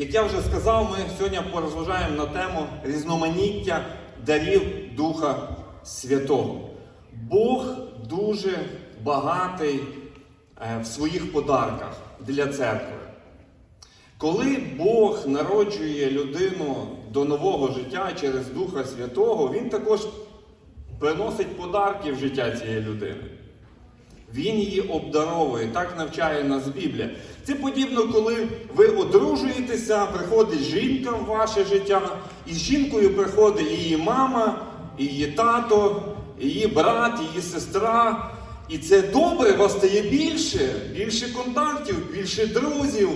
Як я вже сказав, ми сьогодні порозважаємо на тему різноманіття дарів Духа Святого. Бог дуже багатий е, в своїх подарках для церкви. Коли Бог народжує людину до нового життя через Духа Святого, Він також приносить подарки в життя цієї людини. Він її обдаровує, так навчає нас Біблія. Це подібно, коли ви одружуєтеся, приходить жінка в ваше життя, і з жінкою приходить її мама, її тато, її брат, її сестра. І це добре, у вас стає більше, більше контактів, більше друзів.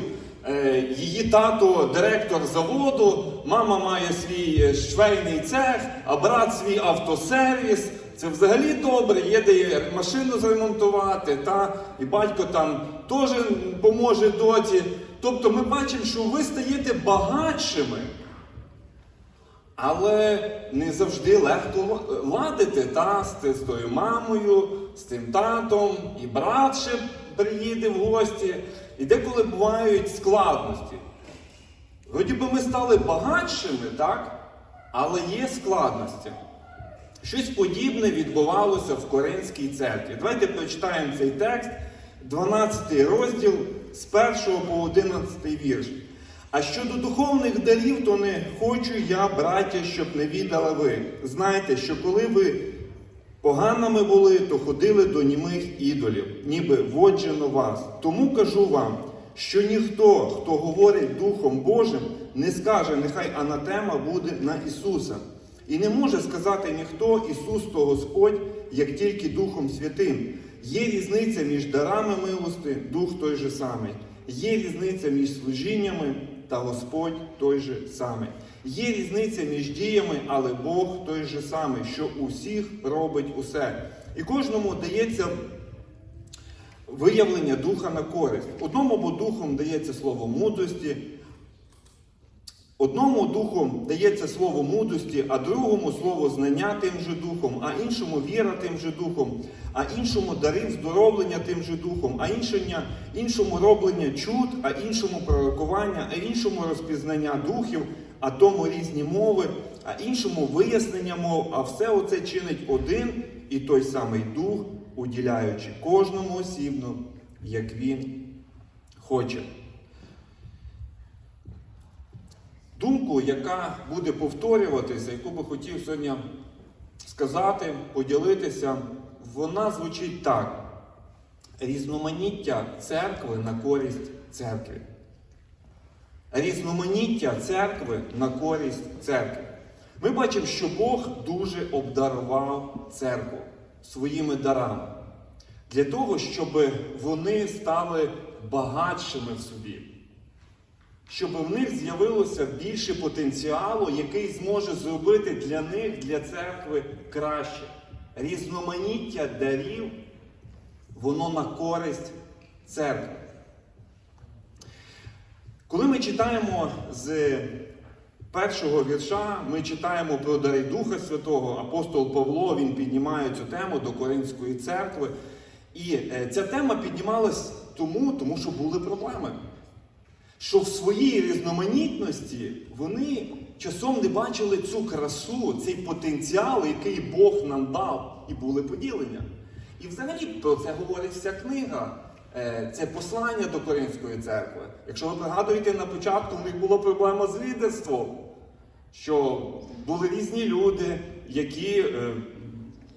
Е, Її тато директор заводу, мама має свій е, швейний цех, а брат свій автосервіс. Це взагалі добре, є де машину зремонтувати, та, і батько там теж поможе доті. Тобто ми бачимо, що ви стаєте багатшими, але не завжди легко ладити та, з, тою мамою, з тим татом, і брат ще приїде в гості. І деколи бувають складності. Вроді би ми стали багатшими, так? але є складності. Щось подібне відбувалося в Коринській церкві. Давайте прочитаємо цей текст, 12 розділ з 1 по 11 вірш. А щодо духовних дарів, то не хочу я, браття, щоб не віддали ви. Знайте, що коли ви поганими були, то ходили до німих ідолів, ніби воджено вас. Тому кажу вам, що ніхто, хто говорить Духом Божим, не скаже, нехай анатема буде на Ісуса. І не може сказати ніхто Ісус то Господь, як тільки Духом Святим. Є різниця між дарами милости, Дух той же самий. Є різниця між служіннями та Господь той же самий. Є різниця між діями, але Бог той же самий, що усіх робить усе. І кожному дається виявлення духа на користь. Одному бо духом дається слово мудрості, Одному духом дається слово мудрості, а другому слово знання тим же духом, а іншому віра тим же духом, а іншому дарив здоровлення тим же духом, а іншому роблення чуд, а іншому пророкування, а іншому розпізнання духів, а тому різні мови, а іншому вияснення мов, а все оце чинить один і той самий дух, уділяючи кожному осібно, як він хоче. Думку, яка буде повторюватися, яку би хотів сьогодні сказати, поділитися, вона звучить так: різноманіття церкви на користь церкви. Різноманіття церкви на користь церкви. Ми бачимо, що Бог дуже обдарував церкву своїми дарами для того, щоб вони стали багатшими в собі щоб в них з'явилося більше потенціалу, який зможе зробити для них, для церкви краще. Різноманіття дарів, воно на користь церкви. Коли ми читаємо з першого вірша, ми читаємо про дари Духа Святого, апостол Павло він піднімає цю тему до Коринської церкви. І е, ця тема піднімалась тому, тому що були проблеми що в своїй різноманітності вони часом не бачили цю красу, цей потенціал, який Бог нам дав, і були поділення. І взагалі про це говорить вся книга. Е, Це послання до Коринської церкви. Якщо ви пригадуєте, на початку в них була проблема з лідерством, що були різні люди, які е,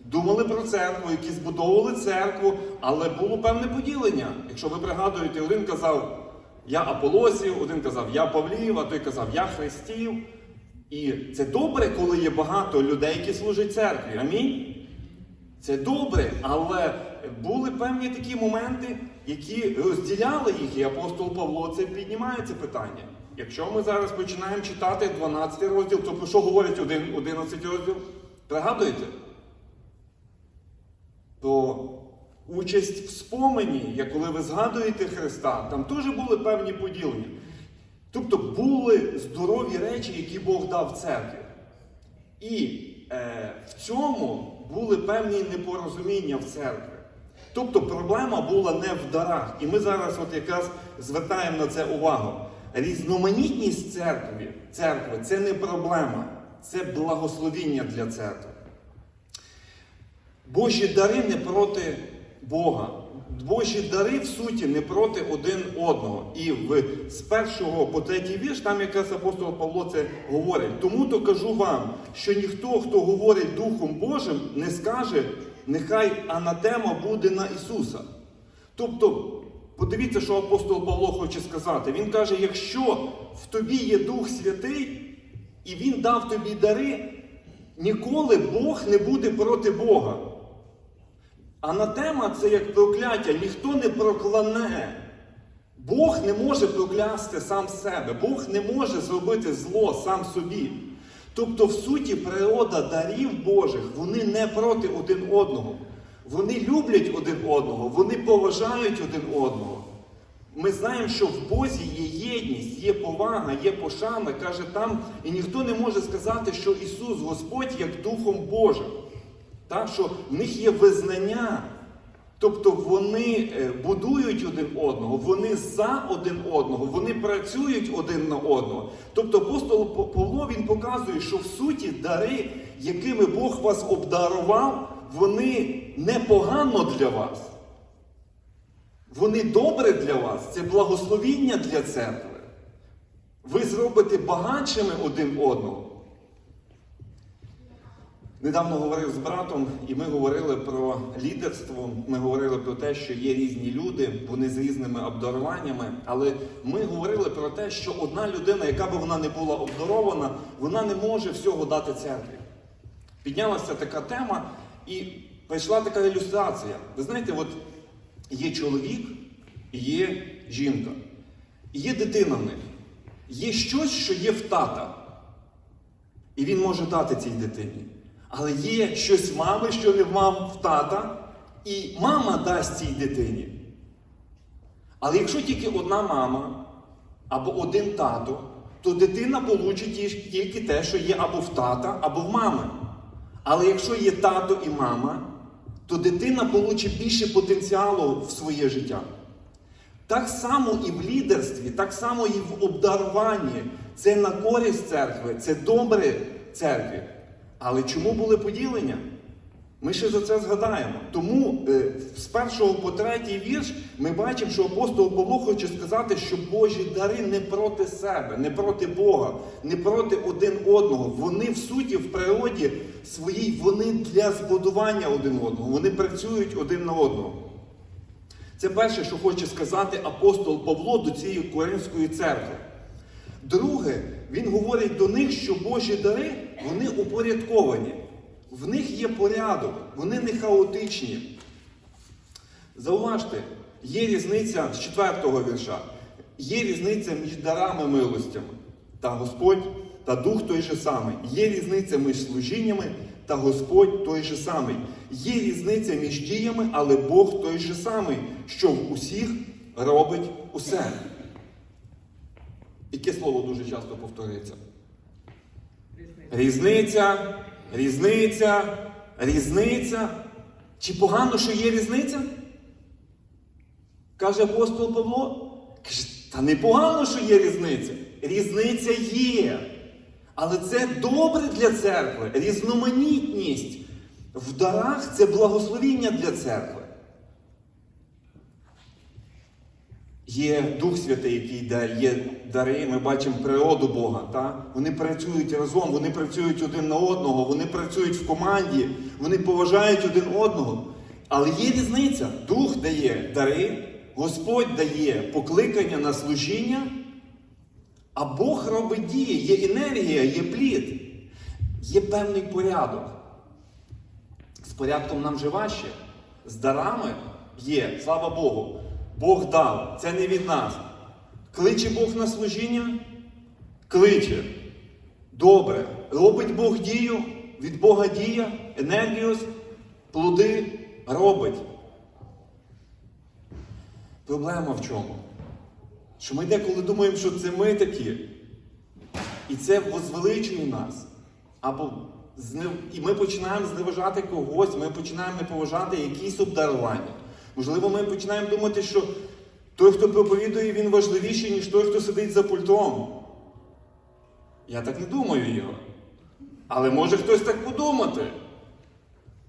думали про церкву, які збудовували церкву, але було певне поділення. Якщо ви пригадуєте, один казав, я Аполосів, один казав, я Павлів, а той казав, я Христів. І це добре, коли є багато людей, які служать церкві. Амінь. Це добре, але були певні такі моменти, які розділяли їх, і апостол Павло це піднімає це питання. Якщо ми зараз починаємо читати 12 розділ, то про що говорить 11 розділ? Пригадуєте? То участь в спомені, як коли ви згадуєте Христа, там теж були певні поділення. Тобто були здорові речі, які Бог дав церкві. І е, в цьому були певні непорозуміння в церкві. Тобто проблема була не в дарах. І ми зараз от якраз звертаємо на це увагу. різноманітність церкви, церкви це не проблема, це благословіння для церкви. Божі дари не проти Бога. Божі дари в суті не проти один одного. І в, з першого по третій вірш там якраз апостол Павло це говорить. Тому то кажу вам, що ніхто, хто говорить Духом Божим, не скаже, нехай анатема буде на Ісуса. Тобто, подивіться, що апостол Павло хоче сказати. Він каже: якщо в тобі є Дух Святий, і Він дав тобі дари, ніколи Бог не буде проти Бога. Анатема це як прокляття, ніхто не проклане. Бог не може проклясти сам себе, Бог не може зробити зло сам собі. Тобто, в суті, природа дарів Божих, вони не проти один одного. Вони люблять один одного, вони поважають один одного. Ми знаємо, що в Бозі є єдність, є повага, є пошана, каже там, і ніхто не може сказати, що Ісус Господь як Духом Божим. Так, що в них є визнання. Тобто вони е, будують один одного, вони за один одного, вони працюють один на одного. Тобто апостол Павло він показує, що в суті дари, якими Бог вас обдарував, вони непогано для вас. Вони добре для вас, це благословіння для церкви. Ви зробите багатшими один одного. Недавно говорив з братом, і ми говорили про лідерство. Ми говорили про те, що є різні люди, вони з різними обдаруваннями. Але ми говорили про те, що одна людина, яка би вона не була обдарована, вона не може всього дати церкві. Піднялася така тема, і прийшла така ілюстрація. Ви знаєте, от є чоловік є жінка, є дитина в них. Є щось, що є в тата. І він може дати цій дитині. Але є щось мами, що не в мам в тата, і мама дасть цій дитині. Але якщо тільки одна мама або один тато, то дитина получить тільки те, що є або в тата, або в мами. Але якщо є тато і мама, то дитина получить більше потенціалу в своє життя. Так само і в лідерстві, так само і в обдаруванні. Це на користь церкви, це добре церкві. Але чому були поділення? Ми ще за це згадаємо. Тому е, з першого по третій вірш ми бачимо, що апостол Павло хоче сказати, що Божі дари не проти себе, не проти Бога, не проти один одного. Вони в суті, в природі своїй, вони для збудування один одного, вони працюють один на одного. Це перше, що хоче сказати апостол Павло до цієї Коринської церкви. Друге, він говорить до них, що Божі дари вони упорядковані. В них є порядок, вони не хаотичні. Зауважте, є різниця з четвертого вірша. Є різниця між дарами милостями та Господь та Дух той же самий. Є різниця між служіннями та Господь той же самий. Є різниця між діями, але Бог той же самий, що в усіх робить усе. Яке слово дуже часто повторюється? Різниця, різниця, різниця. Чи погано, що є різниця? Каже апостол Павло. Каже, та не погано, що є різниця. Різниця є. Але це добре для церкви. Різноманітність в дарах це благословіння для церкви. Є Дух Святий, який дає є дари, ми бачимо природу Бога. Та? Вони працюють разом, вони працюють один на одного, вони працюють в команді, вони поважають один одного. Але є різниця. Дух дає дари, Господь дає покликання на служіння, а Бог робить дії, є енергія, є плід, є певний порядок. З порядком нам же важче. З дарами є, слава Богу. Бог дав, це не від нас. Кличе Бог на служіння? Кличе. Добре. Робить Бог дію, від Бога дія, енергію, плоди робить. Проблема в чому? Що ми деколи думаємо, що це ми такі. І це возвеличує нас. Або зне- І ми починаємо зневажати когось, ми починаємо не поважати якісь обдарування. Можливо, ми починаємо думати, що Той, хто проповідує, він важливіший, ніж той, хто сидить за пультом. Я так не думаю його. Але може хтось так подумати.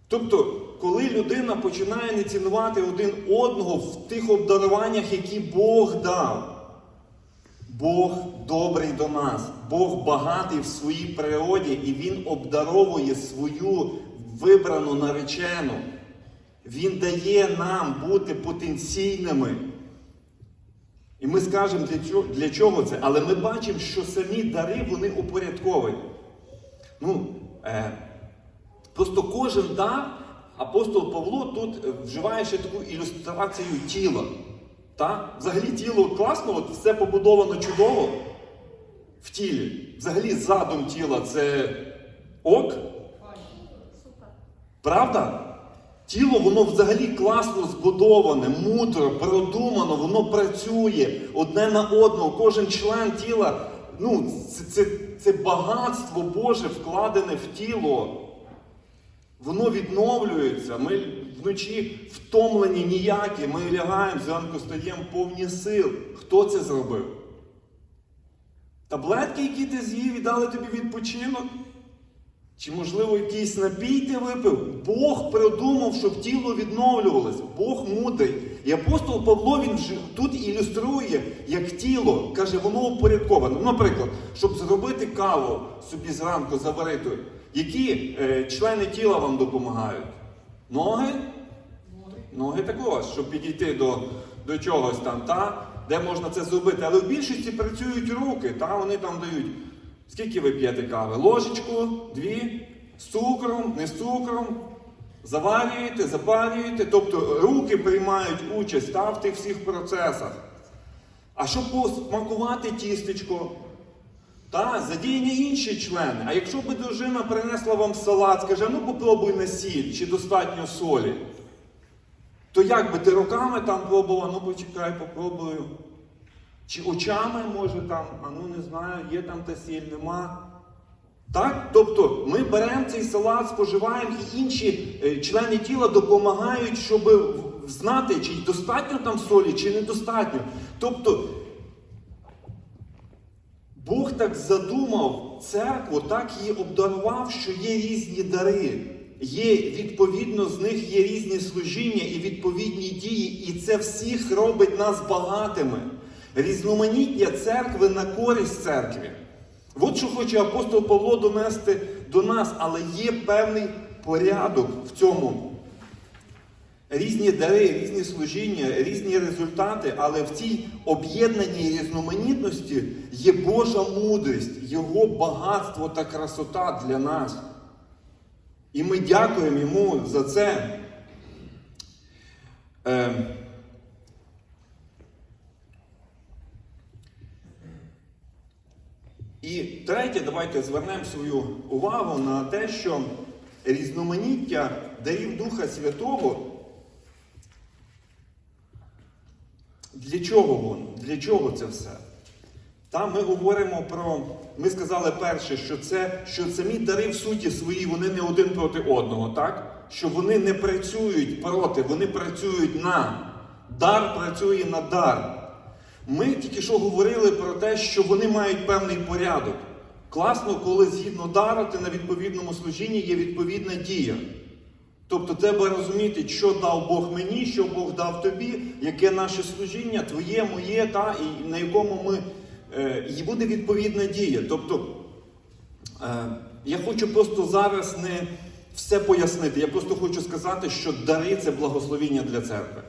Тобто, коли людина починає не цінувати один одного в тих обдаруваннях, які Бог дав, Бог добрий до нас, Бог багатий в своїй природі, і Він обдаровує свою вибрану наречену. Він дає нам бути потенційними. І ми скажемо, для чого, для чого це, але ми бачимо, що самі дари вони упорядковані. Ну, е, просто кожен дар, апостол Павло тут е, вживає ще таку ілюстрацію тіла. Та? Взагалі тіло класно, от все побудовано чудово в тілі. Взагалі задум тіла це ок. Правда? Тіло, воно взагалі класно збудоване, мудро, продумано, воно працює одне на одного. Кожен член тіла, ну, це, це, це багатство Боже вкладене в тіло. Воно відновлюється. Ми вночі втомлені ніякі, ми лягаємо, зранку стаємо повні сил. Хто це зробив? Таблетки, які ти з'їв і дали тобі відпочинок? Чи, можливо, якийсь напій ти випив? Бог придумав, щоб тіло відновлювалося. Бог мудрий. І апостол Павло він тут ілюструє, як тіло, каже, воно упорядковане. Ну, Наприклад, щоб зробити каву собі зранку заварити, які е, члени тіла вам допомагають? Ноги? Ноги також, щоб підійти до, до чогось там, та? де можна це зробити. Але в більшості працюють руки, та? вони там дають. Скільки ви п'єте кави? Ложечку, дві, з цукром, не з цукром. Заварюєте, запалюєте, тобто руки приймають участь та, в всіх процесах. А щоб посмакувати тістечко, та, задіяні інші члени. А якщо би дружина принесла вам салат, скаже, ну попробуй на сіль, чи достатньо солі, то як би ти руками там пробував, ну почекай, попробую. Чи очами, може там, а ну не знаю, є там та сіль, нема. Так? Тобто ми беремо цей салат, споживаємо, і інші е, члени тіла допомагають, щоб знати, чи достатньо там солі, чи недостатньо. Тобто Бог так задумав церкву, так її обдарував, що є різні дари. Є, відповідно, з них є різні служіння і відповідні дії, і це всіх робить нас багатими. Різноманіття церкви на користь церкві. От що хоче апостол Павло донести до нас, але є певний порядок в цьому. Різні дари, різні служіння, різні результати, але в цій об'єднаній різноманітності є Божа мудрість, Його багатство та красота для нас. І ми дякуємо йому за це. Е, І третє, давайте звернемо свою увагу на те, що різноманіття дарів Духа Святого. Для чого воно? Для чого це все? Там ми говоримо про. Ми сказали перше, що це що самі дари в суті свої, вони не один проти одного, так? Що вони не працюють проти, вони працюють на. Дар працює на дар. Ми тільки що говорили про те, що вони мають певний порядок. Класно, коли згідно дару ти на відповідному служінні є відповідна дія. Тобто треба розуміти, що дав Бог мені, що Бог дав тобі, яке наше служіння, твоє, моє, та, і на якому ми е, і буде відповідна дія. Тобто е, я хочу просто зараз не все пояснити. Я просто хочу сказати, що дари це благословіння для церкви.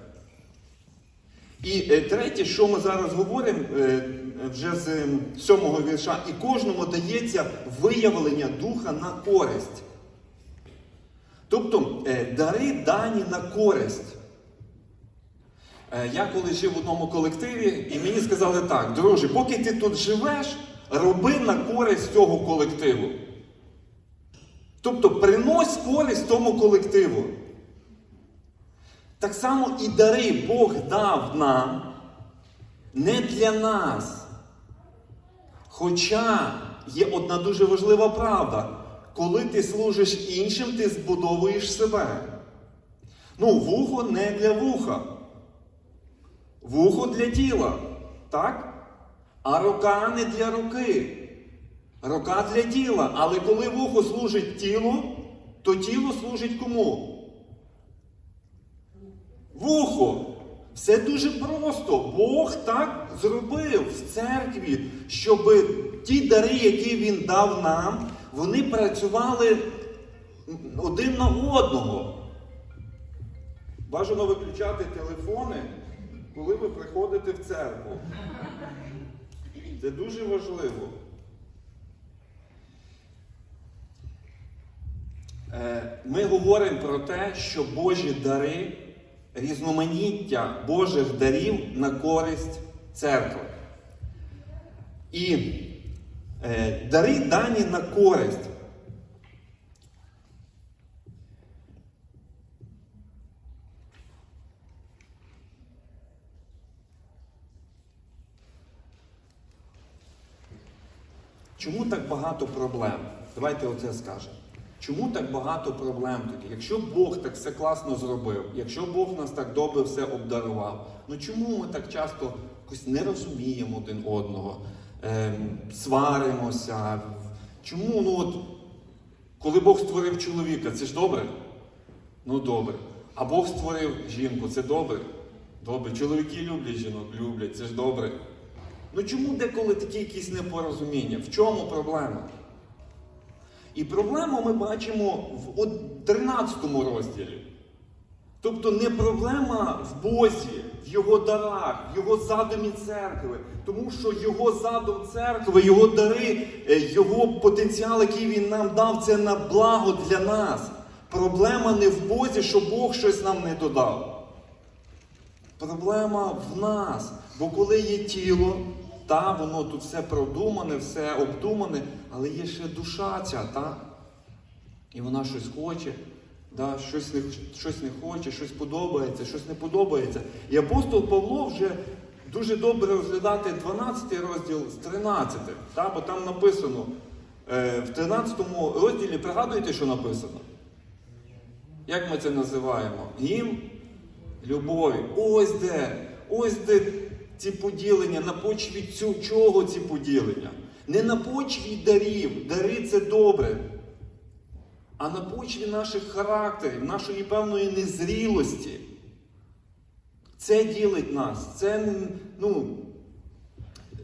І е, третє, що ми зараз говоримо е, вже з е, сьомого вірша, і кожному дається виявлення духа на користь. Тобто е, дари дані на користь. Я коли жив в одному колективі, і мені сказали так, друже, поки ти тут живеш, роби на користь цього колективу. Тобто принось користь тому колективу. Так само і дари Бог дав нам не для нас. Хоча є одна дуже важлива правда. Коли ти служиш іншим, ти збудовуєш себе. Ну, вухо не для вуха. Вухо для тіла, так? А рука не для руки. Рука для тіла. Але коли вухо служить тілу, то тіло служить кому? Вухо. Все дуже просто. Бог так зробив в церкві, щоб ті дари, які Він дав нам, вони працювали один на одного. Бажано виключати телефони, коли ви приходите в церкву. Це дуже важливо. Е, Ми говоримо про те, що Божі дари, різноманіття Божих дарів на користь церкви. І е, дари дані на користь. Чому так багато проблем? Давайте оце скажемо. Чому так багато проблем тоді? Якщо Бог так все класно зробив, якщо Бог нас так добре все обдарував, ну чому ми так часто якось не розуміємо один одного, ем, сваримося? Чому, ну от, коли Бог створив чоловіка, це ж добре? Ну добре. А Бог створив жінку, це добре? Добре. Чоловіки люблять жінок, люблять, це ж добре. Ну чому деколи такі якісь непорозуміння? В чому проблема? І проблему ми бачимо в 13 розділі. Тобто не проблема в Бозі, в його дарах, в його задумі церкви. Тому що його задум церкви, його дари, е, його потенціал, який він нам дав, це на благо для нас. Проблема не в Бозі, що Бог щось нам не додав. Проблема в нас. Бо коли є тіло, та воно тут все продумане, все обдумане, але є ще душа ця, та? І вона щось хоче, да? щось, не, щось не хоче, щось подобається, щось не подобається. І апостол Павло вже дуже добре розглядати 12 розділ з 13, та? бо там написано, е, в 13 розділі пригадуєте, що написано? Як ми це називаємо? Гімн любові. Ось де. Ось де ці поділення, на почві чого ці поділення? Не на почві дарів. Дари це добре. А на почві наших характерів, нашої певної незрілості. Це ділить нас, це ну,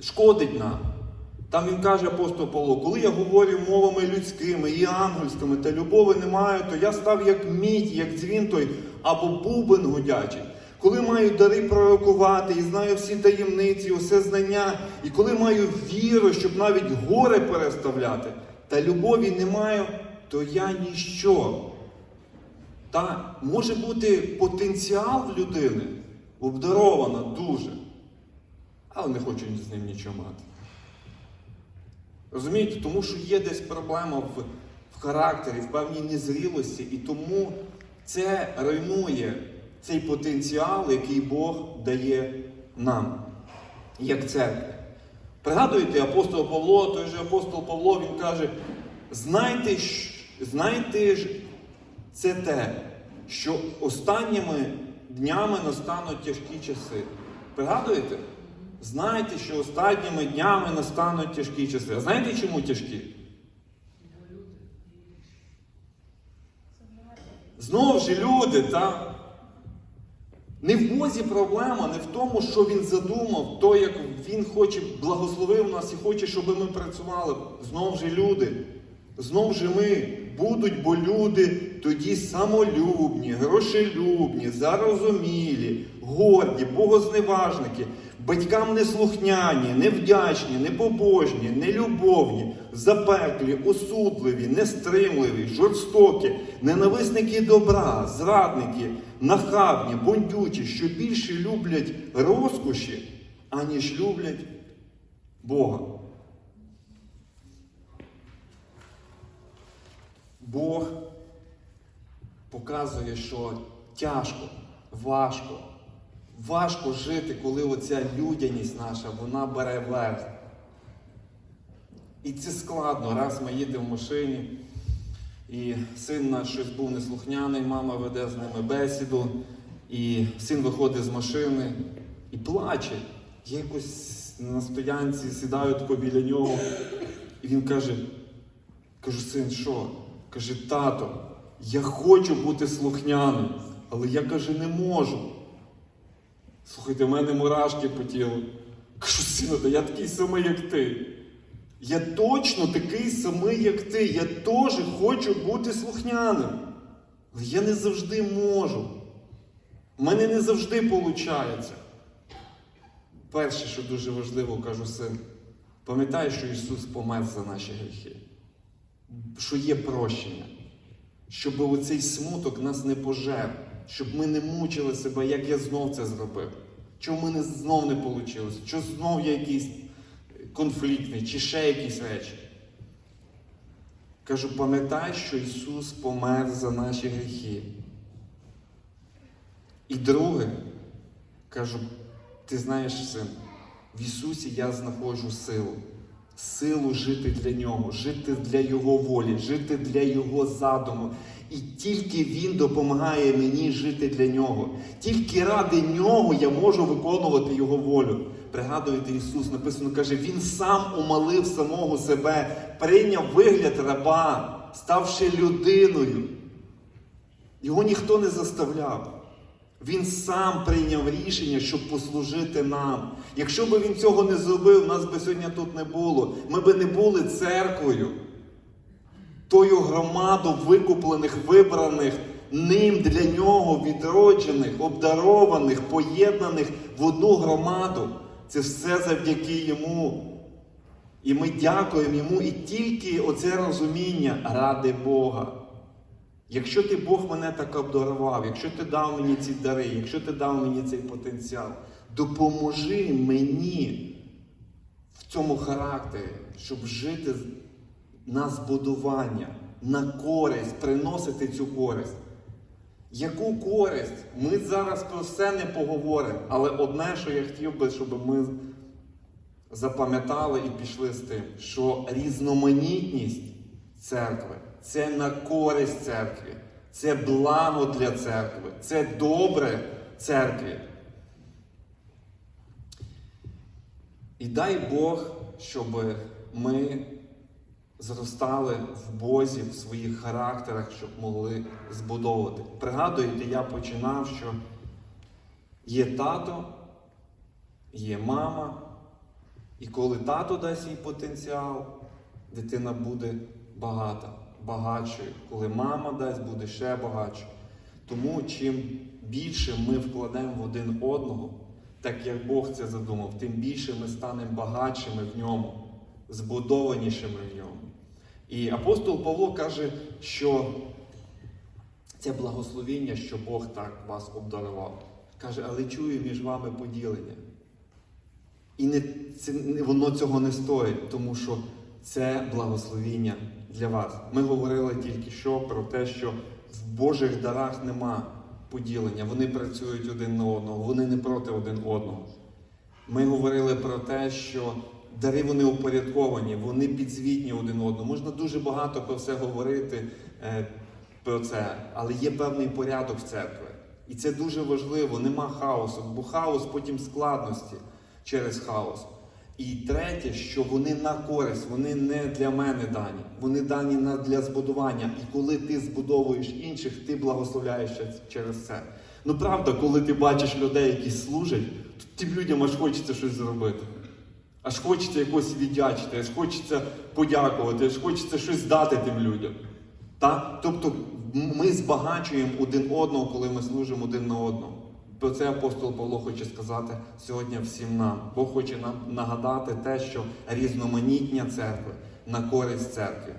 шкодить нам. Там він каже апостол Павло, коли я говорю мовами людськими і ангельськими, та любові не маю, то я став як мідь, як дзвін той, або бубен гудячий. Коли маю дари пророкувати і знаю всі таємниці, усе знання, і коли маю віру, щоб навіть горе переставляти, та любові не маю, то я ніщо. Та може бути потенціал в людини, обдарована дуже, але не хочу з ним нічого мати. Розумієте, тому що є десь проблема в, в характері, в певній незрілості, і тому це руйнує цей потенціал, який Бог дає нам, як церкві. Пригадуєте, апостол Павло, той же апостол Павло, він каже: знайте, знайте ж це те, що останніми днями настануть тяжкі часи. Пригадуєте? Знайте, що останніми днями настануть тяжкі часи. А знаєте, чому тяжкі? Знову ж люди, так? Не в Бозі проблема, не в тому, що він задумав, то, як він хоче, благословив нас і хоче, щоб ми працювали. Знову ж люди. Знову ж ми будуть, бо люди тоді самолюбні, грошелюбні, зарозумілі, горді, богозневажники, батькам неслухняні, невдячні, непобожні, нелюбовні, запеклі, осудливі, нестримливі, жорстокі, ненависники добра, зрадники, нахабні, бондючі, що більше люблять розкоші, аніж люблять Бога. Бог показує, що тяжко, важко, важко жити, коли оця людяність наша, вона бере верх. І це складно. Раз ми їдемо в машині, і син наш щось був неслухняний, мама веде з ними бесіду, і син виходить з машини, і плаче. Я якось на стоянці сідаю тако біля нього, і він каже: кажу, син, що? Каже, тато, я хочу бути слухняним, але я каже, не можу. Слухайте, в мене мурашки по тілу. Кажу, сину, та я такий самий, як ти. Я точно такий самий, як ти. Я теж хочу бути слухняним. Але я не завжди можу. У мене не завжди виходить. Перше, що дуже важливо, кажу син, пам'ятай, що Ісус помер за наші гріхи, що є прощення, щоб оцей смуток нас не пожер, щоб ми не мучили себе, як я знов це зробив. Чому мене знов не вийшло? Що знов я якийсь конфліктний, чи ще якісь речі. Кажу, пам'ятай, що Ісус помер за наші гріхи. І друге, кажу, ти знаєш, син, в Ісусі я знаходжу силу. Силу жити для Нього, жити для Його волі, жити для Його задуму. І тільки Він допомагає мені жити для нього. Тільки ради нього я можу виконувати Його волю. Пригадуєте, Ісус написано, каже, Він сам умалив самого себе, прийняв вигляд раба, ставши людиною. Його ніхто не заставляв. Він сам прийняв рішення, щоб послужити нам. Якщо б він цього не зробив, нас би сьогодні тут не було. Ми би не були церквою, тою громаду викуплених, вибраних ним для нього відроджених, обдарованих, поєднаних в одну громаду. Це все завдяки йому. І ми дякуємо йому і тільки оце розуміння ради Бога. Якщо ти Бог мене так обдарував, якщо ти дав мені ці дари, якщо ти дав мені цей потенціал, допоможи мені в цьому характері, щоб жити на збудування, на користь, приносити цю користь. Яку користь? Ми зараз про все не поговоримо, але одне, що я хотів би, щоб ми запам'ятали і пішли з тим, що різноманітність церкви це на користь церкві, це благо для церкви, це добре церкві. І дай Бог, щоб ми зростали в Бозі, в своїх характерах, щоб могли збудовувати. Пригадуєте, я починав, що є тато, є мама, і коли тато дасть їй потенціал, дитина буде багата, багатшою. Коли мама дасть, буде ще багатшою. Тому чим більше ми вкладемо в один одного, так як Бог це задумав, тим більше ми станемо багатшими в ньому, збудованішими в ньому. І апостол Павло каже, що це благословіння, що Бог так вас обдарував. Каже, але чую між вами поділення. І не, це, воно цього не стоїть, тому що це благословіння для вас. Ми говорили тільки що про те, що в Божих дарах нема поділення. Вони працюють один на одного, вони не проти один одного. Ми говорили про те, що дари вони упорядковані, вони підзвітні один одному. Можна дуже багато про все говорити е, про це, але є певний порядок в церкві. І це дуже важливо, нема хаосу, бо хаос потім складності через хаос. І третє, що вони на користь, вони не для мене дані, вони дані на для збудування. І коли ти збудовуєш інших, ти благословляєш через це. Ну правда, коли ти бачиш людей, які служать, то тим людям аж хочеться щось зробити. Аж хочеться якось віддячити, аж хочеться подякувати, аж хочеться щось дати тим людям. Та? Тобто ми збагачуємо один одного, коли ми служимо один на одного. Про це апостол Павло хоче сказати сьогодні всім нам. Бог хоче нам нагадати те, що різноманітня церкви на користь церкви.